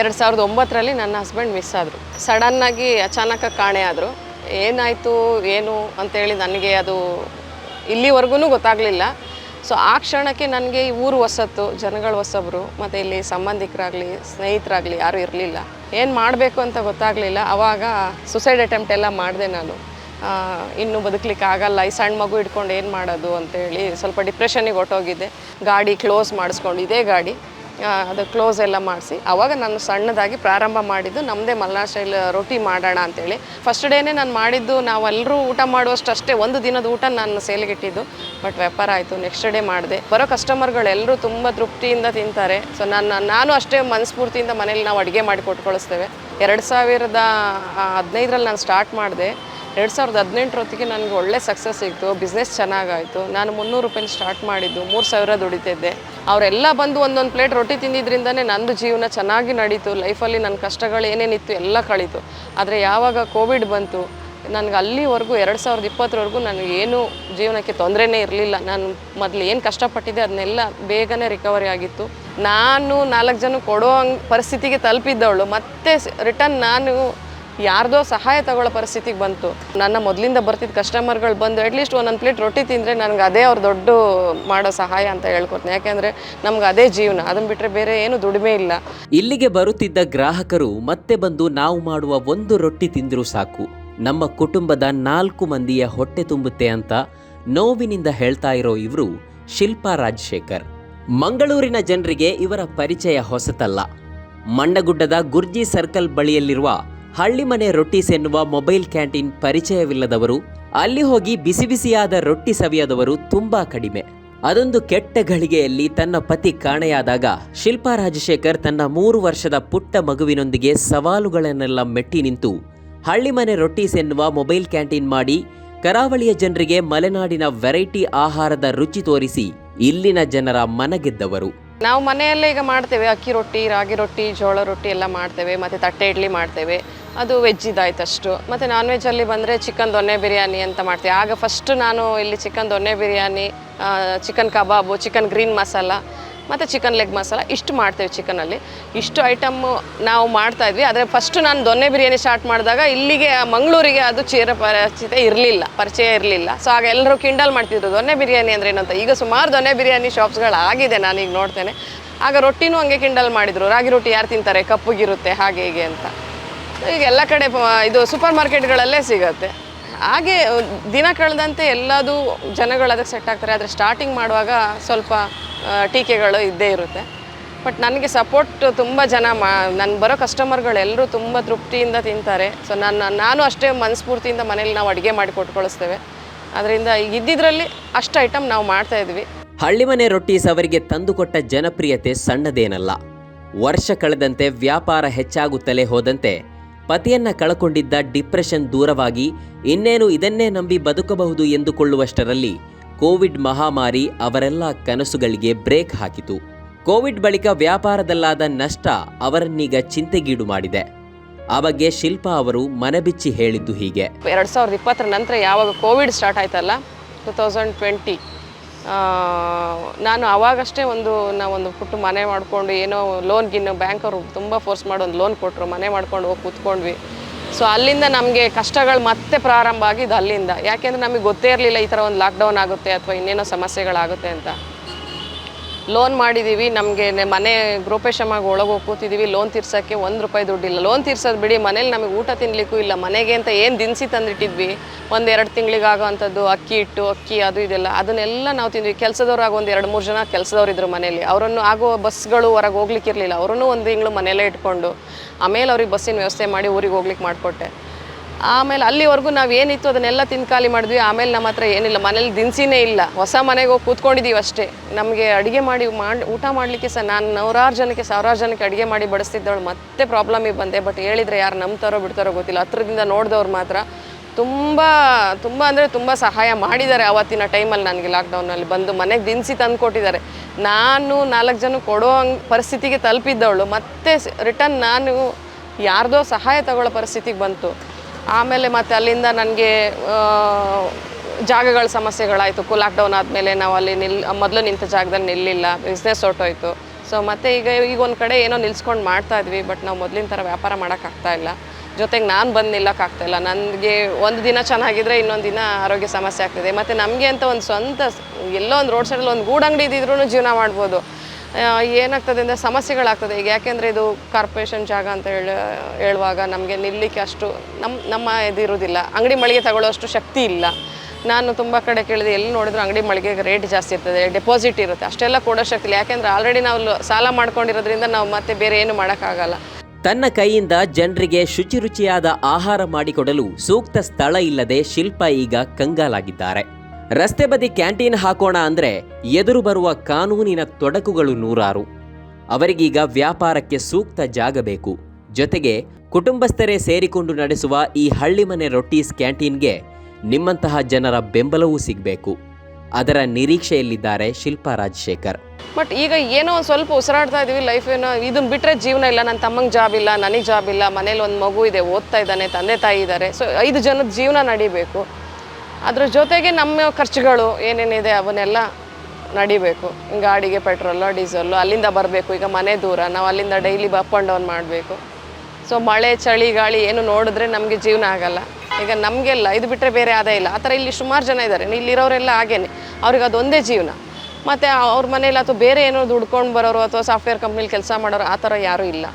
ಎರಡು ಸಾವಿರದ ಒಂಬತ್ತರಲ್ಲಿ ನನ್ನ ಹಸ್ಬೆಂಡ್ ಮಿಸ್ ಆದರು. ಸಡನ್ನಾಗಿ ಅಚಾನಕ ಕಾಣೆ ಆದರು. ಏನಾಯಿತು, ಏನು ಅಂತೇಳಿ ನನಗೆ ಅದು ಇಲ್ಲಿವರೆಗೂ ಗೊತ್ತಾಗಲಿಲ್ಲ. ಸೊ ಆ ಕ್ಷಣಕ್ಕೆ ನನಗೆ ಊರು ಹೊಸತ್ತು, ಜನಗಳು ಹೊಸಬ್ರು, ಮತ್ತು ಇಲ್ಲಿ ಸಂಬಂಧಿಕರಾಗಲಿ, ಸ್ನೇಹಿತರಾಗಲಿ ಯಾರೂ ಇರಲಿಲ್ಲ. ಏನು ಮಾಡಬೇಕು ಅಂತ ಗೊತ್ತಾಗಲಿಲ್ಲ. ಆವಾಗ ಸುಸೈಡ್ ಅಟೆಂಪ್ಟ್ ಎಲ್ಲ ಮಾಡಿದೆ ನಾನು. ಇನ್ನೂ ಬದುಕಲಿಕ್ಕೆ ಆಗಲ್ಲ. ಈ ಸಣ್ಣ ಮಗು ಇಟ್ಕೊಂಡು ಏನು ಮಾಡೋದು ಅಂತೇಳಿ ಸ್ವಲ್ಪ ಡಿಪ್ರೆಷನಿಗೆ ಹೊಟ್ಟೋಗಿದ್ದೆ ಗಾಡಿ ಕ್ಲೋಸ್ ಮಾಡಿಸ್ಕೊಂಡು, ಇದೇ ಗಾಡಿ. ಅದು ಕ್ಲೋಸ್ ಎಲ್ಲ ಮಾಡಿಸಿ. ಅವಾಗ ನಾನು ಸಣ್ಣದಾಗಿ ಪ್ರಾರಂಭ ಮಾಡಿದ್ದು ನಮ್ಮದೇ ಮಲ್ನಾಡ್ ಸ್ಟೈಲ್ ರೊಟ್ಟಿ ಮಾಡೋಣ ಅಂತೇಳಿ. ಫಸ್ಟ್ ಡೇನೇ ನಾನು ಮಾಡಿದ್ದು ನಾವೆಲ್ಲರೂ ಊಟ ಮಾಡುವಷ್ಟು ಅಷ್ಟೇ ಒಂದು ದಿನದ ಊಟ ನಾನು ಸೇಲಿಗಿಟ್ಟಿದ್ದು ಬಟ್ ವ್ಯಾಪಾರ ಆಯಿತು ನೆಕ್ಸ್ಟ್ ಡೇ ಮಾಡಿದೆ. ಬರೋ ಕಸ್ಟಮರ್ಗಳೆಲ್ಲರೂ ತುಂಬ ತೃಪ್ತಿಯಿಂದ ತಿಂತಾರೆ. ಸೊ ನಾನು ನಾನು ಅಷ್ಟೇ ಮನಸ್ಫೂರ್ತಿಯಿಂದ ಮನೇಲಿ ನಾವು ಅಡುಗೆ ಮಾಡಿ ಕೊಟ್ಟು ಕಳಿಸ್ತೇವೆ ಎರಡು ಸಾವಿರದ ಹದಿನೈದರಲ್ಲಿ ನಾನು ಸ್ಟಾರ್ಟ್ ಮಾಡಿದೆ. ಎರಡು ಸಾವಿರದ ಹದಿನೆಂಟರ ಹೊತ್ತಿಗೆ ನನಗೆ ಒಳ್ಳೆ ಸಕ್ಸಸ್ ಸಿಕ್ತು ಬಿಸ್ನೆಸ್ ಚೆನ್ನಾಗಾಯಿತು. ನಾನು ಮುನ್ನೂರು ರೂಪಾಯಿ ಸ್ಟಾರ್ಟ್ ಮಾಡಿದ್ದು, ಮೂರು ಸಾವಿರ ದುಡಿತಿದ್ದೆ. ಅವರೆಲ್ಲ ಬಂದು ಒಂದೊಂದು ಪ್ಲೇಟ್ ರೊಟ್ಟಿ ತಿಂದಿದ್ದರಿಂದನೇ ನಂದು ಜೀವನ ಚೆನ್ನಾಗಿ ನಡೀತು. ಲೈಫಲ್ಲಿ ನನ್ನ ಕಷ್ಟಗಳು ಏನೇನಿತ್ತು ಎಲ್ಲ ಕಳೀತು. ಆದರೆ ಯಾವಾಗ ಕೋವಿಡ್ ಬಂತು, ನನಗೆ ಅಲ್ಲಿವರೆಗೂ ಎರಡು ಸಾವಿರದ ಇಪ್ಪತ್ತರವರೆಗೂ ನನಗೆ ಏನೂ ಜೀವನಕ್ಕೆ ತೊಂದರೆನೇ ಇರಲಿಲ್ಲ. ನಾನು ಮೊದಲು ಏನು ಕಷ್ಟಪಟ್ಟಿದ್ದೆ ಅದನ್ನೆಲ್ಲ ಬೇಗನೆ ರಿಕವರಿ ಆಗಿತ್ತು. ನಾನು ನಾಲ್ಕು ಜನ ಕೊಡೋ ಪರಿಸ್ಥಿತಿಗೆ ತಲುಪಿದ್ದವಳು. ಮತ್ತೆ ರಿಟರ್ನ್ ನಾನು ಯಾರ್ದೋ ಸಹಾಯ ತಗೊಳ್ಳೋ ಪರಿಸ್ಥಿತಿಗೆ ಬಂತು. ನನ್ನ ಮೊದಲಿಂದ ಬರ್ತಿದ್ದ ಕಸ್ಟಮರ್ಗಳು ಬಂದು ಅಟ್ಲೀಸ್ಟ್ ಒಂದೊಂದು ಪ್ಲೇಟ್ ರೊಟ್ಟಿ ತಿಂದರೆ ನನಗೆ ಅದೇ ಅವ್ರು ದೊಡ್ಡ ಮಾಡೋ ಸಹಾಯ ಅಂತ ಹೇಳ್ಕೊಡ್ತೀನಿ ಯಾಕೆಂದರೆ ನಮ್ಗೆ ಅದೇ ಜೀವನ. ಅದನ್ನು ಬಿಟ್ಟರೆ ಬೇರೆ ಏನು ದುಡಿಮೆ ಇಲ್ಲ. ಇಲ್ಲಿಗೆ ಬರುತ್ತಿದ್ದ ಗ್ರಾಹಕರು ಮತ್ತೆ ಬಂದು ನಾವು ಮಾಡುವ ಒಂದು ರೊಟ್ಟಿ ತಿಂದರೂ ಸಾಕು. ನಮ್ಮ ಕುಟುಂಬದ ನಾಲ್ಕು ಮಂದಿಯ ಹೊಟ್ಟೆ ತುಂಬುತ್ತೆ ಅಂತ ನೋವಿನಿಂದ ಹೇಳ್ತಾ ಇರೋ ಇವರು ಶಿಲ್ಪಾ ರಾಜಶೇಖರ್. ಮಂಗಳೂರಿನ ಜನರಿಗೆ ಇವರ ಪರಿಚಯ ಹೊಸತಲ್ಲ. ಮಂಡಗುಡ್ಡದ ಗುರ್ಜಿ ಸರ್ಕಲ್ ಬಳಿಯಲ್ಲಿರುವ ಹಳ್ಳಿಮನೆ ರೊಟ್ಟೀಸ್ ಎನ್ನುವ ಮೊಬೈಲ್ ಕ್ಯಾಂಟೀನ್ ಪರಿಚಯವಿಲ್ಲದವರು, ಅಲ್ಲಿ ಹೋಗಿ ಬಿಸಿ ಬಿಸಿಯಾದ ರೊಟ್ಟಿ ಸವಿಯದವರು ತುಂಬಾ ಕಡಿಮೆ. ಅದೊಂದು ಕೆಟ್ಟ ಗಳಿಗೆಯಲ್ಲಿ ತನ್ನ ಪತಿ ಕಾಣೆಯಾದಾಗ ಶಿಲ್ಪಾ ರಾಜಶೇಖರ್ ತನ್ನ ಮೂರು ವರ್ಷದ ಪುಟ್ಟ ಮಗುವಿನೊಂದಿಗೆ ಸವಾಲುಗಳನ್ನೆಲ್ಲ ಮೆಟ್ಟಿ ನಿಂತು ಹಳ್ಳಿಮನೆ ರೊಟ್ಟೀಸ್ ಎನ್ನುವ ಮೊಬೈಲ್ ಕ್ಯಾಂಟೀನ್ ಮಾಡಿ ಕರಾವಳಿಯ ಜನರಿಗೆ ಮಲೆನಾಡಿನ ವೆರೈಟಿ ಆಹಾರದ ರುಚಿ ತೋರಿಸಿ ಇಲ್ಲಿನ ಜನರ ಮನಗೆದ್ದವರು. ನಾವು ಮನೆಯಲ್ಲೇ ಈಗ ಮಾಡ್ತೇವೆ, ಅಕ್ಕಿ ರೊಟ್ಟಿ, ರಾಗಿ ರೊಟ್ಟಿ, ಜೋಳ ರೊಟ್ಟಿ ಎಲ್ಲ ಮಾಡ್ತೇವೆ, ಮತ್ತು ತಟ್ಟೆ ಇಡ್ಲಿ ಮಾಡ್ತೇವೆ. ಅದು ವೆಜ್ ಇದಾಯ್ತು ಅಷ್ಟು. ಮತ್ತು ನಾನ್ ವೆಜ್ಜಲ್ಲಿ ಬಂದರೆ ಚಿಕನ್ ದೊನ್ನೆ ಬಿರಿಯಾನಿ ಅಂತ ಮಾಡ್ತೇವೆ. ಆಗ ಫಸ್ಟ್ ನಾನು ಇಲ್ಲಿ chicken donne biryani chicken kebab chicken green masala ಮತ್ತು ಚಿಕನ್ ಲೆಗ್ ಮಸಾಲ ಇಷ್ಟು ಮಾಡ್ತೇವೆ ಚಿಕನಲ್ಲಿ ಇಷ್ಟು ಐಟಮ್ಮು ನಾವು ಮಾಡ್ತಾಯಿದ್ವಿ ಆದರೆ ಫಸ್ಟ್ ನಾನು ದೊನ್ನೆ ಬಿರಿಯಾನಿ ಸ್ಟಾರ್ಟ್ ಮಾಡಿದಾಗ ಇಲ್ಲಿಗೆ, ಮಂಗಳೂರಿಗೆ ಅದು ಚೀರ ಪರಿಚಿತ ಇರಲಿಲ್ಲ, ಪರಿಚಯ ಇರಲಿಲ್ಲ. ಸೊ ಆಗ ಎಲ್ಲರೂ ಕಿಂಡಲ್ ಮಾಡ್ತಿದ್ರು, ದೊನ್ನೆ ಬಿರಿಯಾನಿ ಅಂದರೆ ಏನಂತ. ಈಗ ಸುಮಾರು ದೊನ್ನೆ ಬಿರಿಯಾನಿ ಶಾಪ್ಸ್ಗಳಾಗಿದೆ ನಾನೀಗ ನೋಡ್ತೇನೆ. ಆಗ ರೊಟ್ಟಿನೂ ಹಂಗೆ ಕಿಂಡಲ್ ಮಾಡಿದರು. ರಾಗಿ ರೊಟ್ಟಿ ಯಾರು ತಿಂತಾರೆ ಕಪ್ಪುಗಿರುತ್ತೆ ಹಾಗೆ ಹೀಗೆ ಅಂತ. ಈಗ ಎಲ್ಲ ಕಡೆ ಇದು ಸೂಪರ್ ಮಾರ್ಕೆಟ್ಗಳಲ್ಲೇ ಸಿಗುತ್ತೆ. ಹಾಗೆ ದಿನ ಕಳೆದಂತೆ ಎಲ್ಲದೂ ಜನಗಳು ಅದಕ್ಕೆ ಸೆಟ್ ಆಗ್ತಾರೆ. ಆದರೆ ಸ್ಟಾರ್ಟಿಂಗ್ ಮಾಡುವಾಗ ಸ್ವಲ್ಪ ಟೀಕೆಗಳು ಇದ್ದೇ ಇರುತ್ತೆ. ಬಟ್ ನನಗೆ ಸಪೋರ್ಟ್ ತುಂಬ ಜನ ಮಾ, ನಾನು ಬರೋ ಕಸ್ಟಮರ್ಗಳೆಲ್ಲರೂ ತುಂಬ ತೃಪ್ತಿಯಿಂದ ತಿಂತಾರೆ. ಸೊ ನನ್ನ ನಾನು ಅಷ್ಟೇ ಮನಸ್ಫೂರ್ತಿಯಿಂದ ಮನೇಲಿ ನಾವು ಅಡುಗೆ ಮಾಡಿ ಕೊಟ್ಕೊಳಿಸ್ತೇವೆ. ಅದರಿಂದ ಇದ್ದಿದ್ರಲ್ಲಿ ಅಷ್ಟು ಐಟಮ್ ನಾವು ಮಾಡ್ತಾ ಇದ್ವಿ. ಹಳ್ಳಿಮನೆ ರೊಟ್ಟೀಸ್ ಅವರಿಗೆ ತಂದುಕೊಟ್ಟ ಜನಪ್ರಿಯತೆ ಸಣ್ಣದೇನಲ್ಲ. ವರ್ಷ ಕಳೆದಂತೆ ವ್ಯಾಪಾರ ಹೆಚ್ಚಾಗುತ್ತಲೇ ಹೋದಂತೆ ಪತಿಯನ್ನ ಕಳಕೊಂಡಿದ್ದ ಡಿಪ್ರೆಷನ್ ದೂರವಾಗಿ ಇನ್ನೇನು ಇದನ್ನೇ ನಂಬಿ ಬದುಕಬಹುದು ಎಂದುಕೊಳ್ಳುವಷ್ಟರಲ್ಲಿ ಕೋವಿಡ್ ಮಹಾಮಾರಿ ಅವರೆಲ್ಲ ಕನಸುಗಳಿಗೆ ಬ್ರೇಕ್ ಹಾಕಿತು. ಕೋವಿಡ್ ಬಳಿಕ ವ್ಯಾಪಾರದಲ್ಲಾದ ನಷ್ಟ ಅವರನ್ನೀಗ ಚಿಂತೆಗೀಡು ಮಾಡಿದೆ. ಆ ಬಗ್ಗೆ ಶಿಲ್ಪಾ ಅವರು ಮನಬಿಚ್ಚಿ ಹೇಳಿದ್ದು ಹೀಗೆ. ಎರಡು ಸಾವಿರದ ಇಪ್ಪತ್ತರ ನಂತರ ಯಾವಾಗ ಕೋವಿಡ್ ಸ್ಟಾರ್ಟ್ ಆಯ್ತಲ್ಲ, ಟು ತೌಸಂಡ್ ಟ್ವೆಂಟಿ ನಾನು ಅವಾಗಷ್ಟೇ ಒಂದು ನಾವೊಂದು ಪುಟ್ಟು ಮನೆ ಮಾಡಿಕೊಂಡು ಏನೋ ಲೋನ್ ಬ್ಯಾಂಕವರು ತುಂಬ ಫೋರ್ಸ್ ಮಾಡಿ ಒಂದು ಲೋನ್ ಕೊಟ್ಟರು ಮನೆ ಮಾಡ್ಕೊಂಡು ಹೋಗಿ ಕೂತ್ಕೊಂಡ್ವಿ. ಸೊ ಅಲ್ಲಿಂದ ನಮಗೆ ಕಷ್ಟಗಳು ಮತ್ತೆ ಪ್ರಾರಂಭ ಆಗಿದ್ದು ಅಲ್ಲಿಂದ. ಯಾಕೆಂದ್ರೆ ನಮಗೆ ಗೊತ್ತೇ ಇರಲಿಲ್ಲ ಈ ಥರ ಒಂದು ಲಾಕ್ಡೌನ್ ಆಗುತ್ತೆ ಅಥವಾ ಇನ್ನೇನೋ ಸಮಸ್ಯೆಗಳಾಗುತ್ತೆ ಅಂತ. ಲೋನ್ ಮಾಡಿದ್ದೀವಿ ನಮಗೆ ಮನೆ ಗೃಹಪೇಶಮಾಗಿ ಒಳಗೆ ಕೂತಿದ್ದೀವಿ ಲೋನ್ ತೀರ್ಸೋಕ್ಕೆ ಒಂದು ರೂಪಾಯಿ ದುಡ್ಡಿಲ್ಲ. ಲೋನ್ ತೀರ್ಸೋದು ಬಿಡಿ, ಮನೇಲಿ ನಮಗೆ ಊಟ ತಿನ್ನಲಿಕ್ಕೂ ಇಲ್ಲ. ಮನೆಗೆ ಅಂತ ಏನು ದಿನಸಿ ತಂದಿಟ್ಟಿದ್ವಿ? ಒಂದು ಎರಡು ತಿಂಗಳಿಗಾಗೋ ಅಂಥದ್ದು ಅಕ್ಕಿ ಇಟ್ಟು ಅಕ್ಕಿ ಅದು ಇದೆಲ್ಲ. ಅದನ್ನೆಲ್ಲ ನಾವು ತಿಂದ್ವಿ. ಕೆಲಸದವ್ರಾಗ ಒಂದು ಎರಡು ಮೂರು ಜನ ಕೆಲಸದವ್ರು ಇದ್ರು ಮನೇಲಿ. ಅವರನ್ನು ಆಗೋ ಬಸ್ಗಳು ಹೊರಗೆ ಹೋಗ್ಲಿಕ್ಕಿರಲಿಲ್ಲ. ಅವರನ್ನು ಒಂದು ತಿಂಗಳು ಮನೆಯಲ್ಲೇ ಇಟ್ಕೊಂಡು. ಆಮೇಲೆ ಅವ್ರಿಗೆ ಬಸ್ಸಿನ ವ್ಯವಸ್ಥೆ ಮಾಡಿ ಊರಿಗೆ ಹೋಗ್ಲಿಕ್ಕೆ ಮಾಡಿಕೊಟ್ಟೆ. ಆಮೇಲೆ ಅಲ್ಲಿವರೆಗೂ ನಾವು ಏನಿತ್ತು ಅದನ್ನೆಲ್ಲ ತಿನ್ಕಾಲಿ ಮಾಡಿದ್ವಿ. ಆಮೇಲೆ ನಮ್ಮ ಹತ್ರ ಏನಿಲ್ಲ, ಮನೇಲಿ ದಿನಸಿನೇ ಇಲ್ಲ. ಹೊಸ ಮನೆಗೆ ಹೋಗಿ ಕೂತ್ಕೊಂಡಿದ್ದೀವಿ ಅಷ್ಟೇ. ನಮಗೆ ಅಡುಗೆ ಮಾಡಿ ಮಾಡಿ, ಊಟ ಮಾಡಲಿಕ್ಕೆ ಸಹ ನಾನು ನೂರಾರು ಜನಕ್ಕೆ, ಸಾವಿರಾರು ಜನಕ್ಕೆ ಅಡುಗೆ ಮಾಡಿ ಬಡಿಸ್ತಿದ್ದವಳು, ಮತ್ತೆ ಪ್ರಾಬ್ಲಮಿಗೆ ಬಂದೆ. ಬಟ್ ಹೇಳಿದರೆ ಯಾರು ನಂಬ್ತಾರೋ ಬಿಡ್ತಾರೋ ಗೊತ್ತಿಲ್ಲ. ಹತ್ರದಿಂದ ನೋಡಿದವ್ರು ಮಾತ್ರ. ತುಂಬ ತುಂಬ ಅಂದರೆ ತುಂಬ ಸಹಾಯ ಮಾಡಿದ್ದಾರೆ ಅವತ್ತಿನ ಟೈಮಲ್ಲಿ ನನಗೆ ಲಾಕ್ಡೌನಲ್ಲಿ ಬಂದು ಮನೆಗೆ ದಿನಸಿ ತಂದು ಕೊಟ್ಟಿದ್ದಾರೆ. ನಾನು ನಾಲ್ಕು ಜನ ಕೊಡೋ ಪರಿಸ್ಥಿತಿಗೆ ತಲುಪಿದ್ದವಳು. ಮತ್ತೆ ರಿಟರ್ನ್ ನಾನು ಯಾರ್ದೋ ಸಹಾಯ ತಗೊಳ್ಳೋ ಪರಿಸ್ಥಿತಿಗೆ ಬಂತು. ಆಮೇಲೆ ಮತ್ತೆ ಅಲ್ಲಿಂದ ನನಗೆ ಜಾಗಗಳ ಸಮಸ್ಯೆಗಳಾಯಿತು. ಲಾಕ್ಡೌನ್ ಆದಮೇಲೆ ನಾವು ಅಲ್ಲಿ ನಿಲ್, ಮೊದಲು ನಿಂತ ಜಾಗದಲ್ಲಿ ನಿಲ್ಲಿಲ್ಲ. ಬಿಸ್ನೆಸ್ ಹೊರಟೋಯ್ತು ಸೊ ಮತ್ತೆ ಈಗ ಈಗ ಒಂದು ಕಡೆ ಏನೋ ನಿಲ್ಸ್ಕೊಂಡು ಮಾಡ್ತಾ ಇದ್ವಿ. ಬಟ್ ನಾವು ಮೊದಲಿನ ಥರ ವ್ಯಾಪಾರ ಮಾಡೋಕ್ಕಾಗ್ತಾ ಇಲ್ಲ. ಜೊತೆಗೆ ನಾನು ಬಂದು ನಿಲ್ಲೋಕ್ಕಾಗ್ತಾಯಿಲ್ಲ ನನಗೆ ಒಂದು ದಿನ ಚೆನ್ನಾಗಿದ್ರೆ ಇನ್ನೊಂದು ದಿನ ಆರೋಗ್ಯ ಸಮಸ್ಯೆ ಆಗ್ತಿದೆ. ಮತ್ತು ನಮಗೆ ಅಂತ ಒಂದು ಸ್ವಂತ ಎಲ್ಲೋ ಒಂದು ರೋಡ್ ಸೈಡಲ್ಲಿ ಒಂದು ಗೂಡಂಗಡಿ ಇದ್ದಿದ್ರೂ ಜೀವನ ಮಾಡ್ಬೋದು. ಏನಾಗ್ತದೆ ಅಂದರೆ ಸಮಸ್ಯೆಗಳಾಗ್ತದೆ. ಈಗ ಯಾಕೆಂದರೆ ಇದು ಕಾರ್ಪೊರೇಷನ್ ಜಾಗ ಅಂತ ಹೇಳಿ, ಹೇಳುವಾಗ ನಮಗೆ ನಿಲ್ಲಕ್ಕೆ ಅಷ್ಟು ನಮ್ಮ ನಮ್ಮ ಇದಿರೋದಿಲ್ಲ ಅಂಗಡಿ ಮಳಿಗೆ ತಗೊಳ್ಳೋಷ್ಟು ಶಕ್ತಿ ಇಲ್ಲ. ನಾನು ತುಂಬ ಕಡೆ ಕೇಳಿದೆ, ಎಲ್ಲಿ ನೋಡಿದ್ರು ಅಂಗಡಿ ಮಳಿಗೆಗೆ ರೇಟ್ ಜಾಸ್ತಿ ಇರ್ತದೆ, ಡೆಪಾಸಿಟ್ ಇರುತ್ತೆ. ಅಷ್ಟೆಲ್ಲ ಕೊಡೋ ಶಕ್ತಿ ಇಲ್ಲ. ಯಾಕೆಂದರೆ ಆಲ್ರೆಡಿ ನಾವು ಸಾಲ ಮಾಡ್ಕೊಂಡಿರೋದ್ರಿಂದ ನಾವು ಮತ್ತೆ ಬೇರೆ ಏನು ಮಾಡೋಕ್ಕಾಗಲ್ಲ. ತನ್ನ ಕೈಯಿಂದ ಜನರಿಗೆ ಶುಚಿ ರುಚಿಯಾದ ಆಹಾರ ಮಾಡಿಕೊಡಲು ಸೂಕ್ತ ಸ್ಥಳ ಇಲ್ಲದೆ ಶಿಲ್ಪ ಈಗ ಕಂಗಾಲಾಗಿದ್ದಾರೆ. ರಸ್ತೆ ಬದಿ ಕ್ಯಾಂಟೀನ್ ಹಾಕೋಣ ಅಂದ್ರೆ ಎದುರು ಬರುವ ಕಾನೂನಿನ ತೊಡಕುಗಳು ನೂರಾರು. ಅವರಿಗೀಗ ವ್ಯಾಪಾರಕ್ಕೆ ಸೂಕ್ತ ಜಾಗ ಬೇಕು. ಜೊತೆಗೆ ಕುಟುಂಬಸ್ಥರೇ ಸೇರಿಕೊಂಡು ನಡೆಸುವ ಈ ಹಳ್ಳಿಮನೆ ರೊಟ್ಟೀಸ್ ಕ್ಯಾಂಟೀನ್ಗೆ ನಿಮ್ಮಂತಹ ಜನರ ಬೆಂಬಲವೂ ಸಿಗಬೇಕು. ಅದರ ನಿರೀಕ್ಷೆಯಲ್ಲಿದ್ದಾರೆ ಶಿಲ್ಪಾ ರಾಜಶೇಖರ್. ಬಟ್ ಈಗ ಏನೋ ಒಂದು ಸ್ವಲ್ಪ ಉಸಿರಾಡ್ತಾ ಇದೀವಿ ಲೈಫ್ ಏನೋ ಇದನ್ನ ಬಿಟ್ಟರೆ ಜೀವನ ಇಲ್ಲ ನನ್ನ ತಮ್ಮಂಗೆ ಜಾಬ್ ಇಲ್ಲ, ನನಗೆ ಜಾಬ್ ಇಲ್ಲ, ಮನೇಲಿ ಒಂದು ಮಗು ಇದೆ, ಓದ್ತಾ ಇದ್ದಾನೆ, ತಂದೆ ತಾಯಿ ಇದ್ದಾರೆ ಸೊ ಐದು ಜನದ ಜೀವನ ನಡಿಬೇಕು. ಅದ್ರ ಜೊತೆಗೆ ನಮ್ಮ ಖರ್ಚುಗಳು ಏನೇನಿದೆ, ಅವನ್ನೆಲ್ಲ ನಡಿಬೇಕು. ಗಾಡಿಗೆ ಪೆಟ್ರೋಲು, ಡೀಸೆಲ್ಲು, ಅಲ್ಲಿಂದ ಬರಬೇಕು. ಈಗ ಮನೆ ದೂರ, ನಾವು ಅಲ್ಲಿಂದ ಡೈಲಿ ಅಪ್ ಆ್ಯಂಡ್ ಡೌನ್ ಮಾಡಬೇಕು. ಸೊ ಮಳೆ, ಚಳಿ, ಗಾಳಿ ಏನು ನೋಡಿದ್ರೆ ನಮಗೆ ಜೀವನ ಆಗಲ್ಲ. ಈಗ ನಮಗೆಲ್ಲ, ಇದು ಬಿಟ್ಟರೆ ಬೇರೆ ಆದಾಯ ಇಲ್ಲ. ಆ ಥರ ಇಲ್ಲಿ ಸುಮಾರು ಜನ ಇದ್ದಾರೆ ಇಲ್ಲಿರೋರೆಲ್ಲ ಹಾಗೇನೆ. ಅವ್ರಿಗೆ ಅದೊಂದೇ ಜೀವನ. ಮತ್ತು ಅವ್ರ ಮನೇಲಿ ಅಥವಾ ಬೇರೆ ಏನೋ ದುಡ್ಕೊಂಡು ಬರೋರು ಅಥವಾ ಸಾಫ್ಟ್ವೇರ್ ಕಂಪ್ನಿಲಿ ಕೆಲಸ ಮಾಡೋರು ಆ ಥರ ಯಾರೂ ಇಲ್ಲ.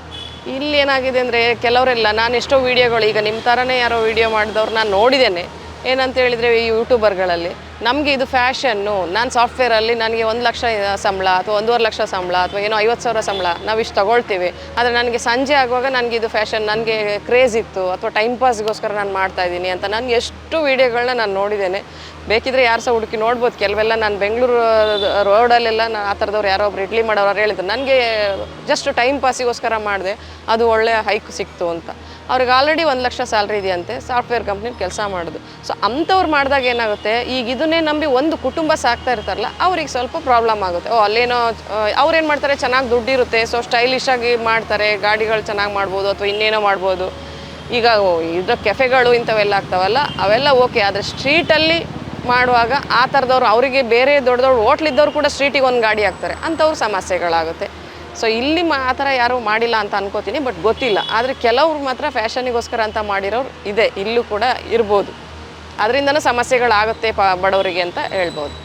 ಇಲ್ಲಿ ಏನಾಗಿದೆ ಅಂದರೆ ಕೆಲವರೆಲ್ಲ, ನಾನು ಎಷ್ಟೋ ವೀಡಿಯೋಗಳು, ಈಗ ನಿಮ್ಮ ಥರನೇ ಯಾರೋ ವೀಡಿಯೋ ಮಾಡಿದವ್ರು ನಾನು ನೋಡಿದ್ದೇನೆ. ಏನಂತ ಹೇಳಿದರೆ ಯೂಟ್ಯೂಬರ್ಗಳಲ್ಲಿ ನಮಗೆ ಇದು ಫ್ಯಾಷನ್ನು, ನಾನು ಸಾಫ್ಟ್ವೇರಲ್ಲಿ ನನಗೆ ಒಂದು ಲಕ್ಷ ಸಂಬಳ ಅಥವಾ ಒಂದೂವರೆ ಲಕ್ಷ ಸಂಬಳ ಅಥವಾ ಏನೋ ಐವತ್ತು ಸಾವಿರ ಸಂಬಳ ನಾವು ಇಷ್ಟು ತಗೊಳ್ತೀವಿ. ಆದರೆ ನನಗೆ ಸಂಜೆ ಆಗುವಾಗ ನನಗೆ ಇದು ಫ್ಯಾಷನ್ ನನಗೆ ಕ್ರೇಜ್ ಇತ್ತು ಅಥವಾ ಟೈಮ್ ಪಾಸ್ಗೋಸ್ಕರ ನಾನು ಮಾಡ್ತಾ ಇದ್ದೀನಿ ಅಂತ ನಾನು ಎಷ್ಟು ವೀಡಿಯೋಗಳನ್ನ ನಾನು ನೋಡಿದ್ದೇನೆ. ಬೇಕಿದ್ರೆ ಯಾರು ಸಹ ಹುಡುಕಿ ನೋಡ್ಬೋದು. ಕೆಲವೆಲ್ಲ ನಾನು ಬೆಂಗಳೂರು ರೋಡಲ್ಲೆಲ್ಲ ನಾನು ಆ ಥರದವ್ರು ಯಾರೋ ಒಬ್ರು ಇಡ್ಲಿ ಮಾಡೋರು ಹೇಳಿದ್ರು. ನನಗೆ ಜಸ್ಟ್ ಟೈಮ್ ಪಾಸಿಗೋಸ್ಕರ ಮಾಡಿದೆ. ಅದು ಒಳ್ಳೆಯ ಹೈಕ್ ಸಿಕ್ತು ಅಂತ. ಅವ್ರಿಗೆ ಆಲ್ರೆಡಿ ಒಂದು ಲಕ್ಷ ಸ್ಯಾಲ್ರಿ ಇದೆಯಂತೆ. ಸಾಫ್ಟ್ವೇರ್ ಕಂಪ್ನಿ ಕೆಲಸ ಮಾಡೋದು. ಸೊ ಅಂಥವ್ರು ಮಾಡಿದಾಗ ಏನಾಗುತ್ತೆ? ಈಗ ಇದನ್ನೇ ನಂಬಿ ಒಂದು ಕುಟುಂಬ ಸಾಕ್ತಾ ಇರ್ತಾರಲ್ಲ, ಅವ್ರಿಗೆ ಸ್ವಲ್ಪ ಪ್ರಾಬ್ಲಮ್ ಆಗುತ್ತೆ. ಓ, ಅಲ್ಲೇನೋ ಅವ್ರೇನು ಮಾಡ್ತಾರೆ? ಚೆನ್ನಾಗಿ ದುಡ್ಡಿರುತ್ತೆ. ಸೊ ಸ್ಟೈಲಿಶ್ ಆಗಿ ಮಾಡ್ತಾರೆ. ಗಾಡಿಗಳು ಚೆನ್ನಾಗಿ ಮಾಡ್ಬೋದು ಅಥವಾ ಇನ್ನೇನೋ ಮಾಡ್ಬೋದು. ಈಗ ಇದು ಕೆಫೆಗಳು ಇಂಥವೆಲ್ಲ ಆಗ್ತಾವಲ್ಲ, ಅವೆಲ್ಲ ಓಕೆ ಆದರೆ ಸ್ಟ್ರೀಟಲ್ಲಿ ಮಾಡುವಾಗ ಆ ಥರದವ್ರು ಅವರಿಗೆ ಬೇರೆ ದೊಡ್ಡ ದೊಡ್ಡ ಹೋಟ್ಲಿದ್ದವ್ರು ಕೂಡ ಸ್ಟ್ರೀಟಿಗೆ ಒಂದು ಗಾಡಿ ಹಾಕ್ತಾರೆ. ಅಂಥವ್ರು ಸಮಸ್ಯೆಗಳಾಗುತ್ತೆ. ಸೊ ಇಲ್ಲಿ ಮಾ, ಆ ಥರ ಯಾರೂ ಮಾಡಿಲ್ಲ ಅಂತ ಅನ್ಕೋತೀನಿ ಬಟ್ ಗೊತ್ತಿಲ್ಲ. ಆದರೆ ಕೆಲವ್ರು ಮಾತ್ರ ಫ್ಯಾಷನಿಗೋಸ್ಕರ ಅಂತ ಮಾಡಿರೋರು ಇದೆ. ಇಲ್ಲೂ ಕೂಡ ಇರ್ಬೋದು. ಅದರಿಂದನೂ ಸಮಸ್ಯೆಗಳಾಗುತ್ತೆ ಪ ಬಡವರಿಗೆ ಅಂತ ಹೇಳ್ಬೋದು.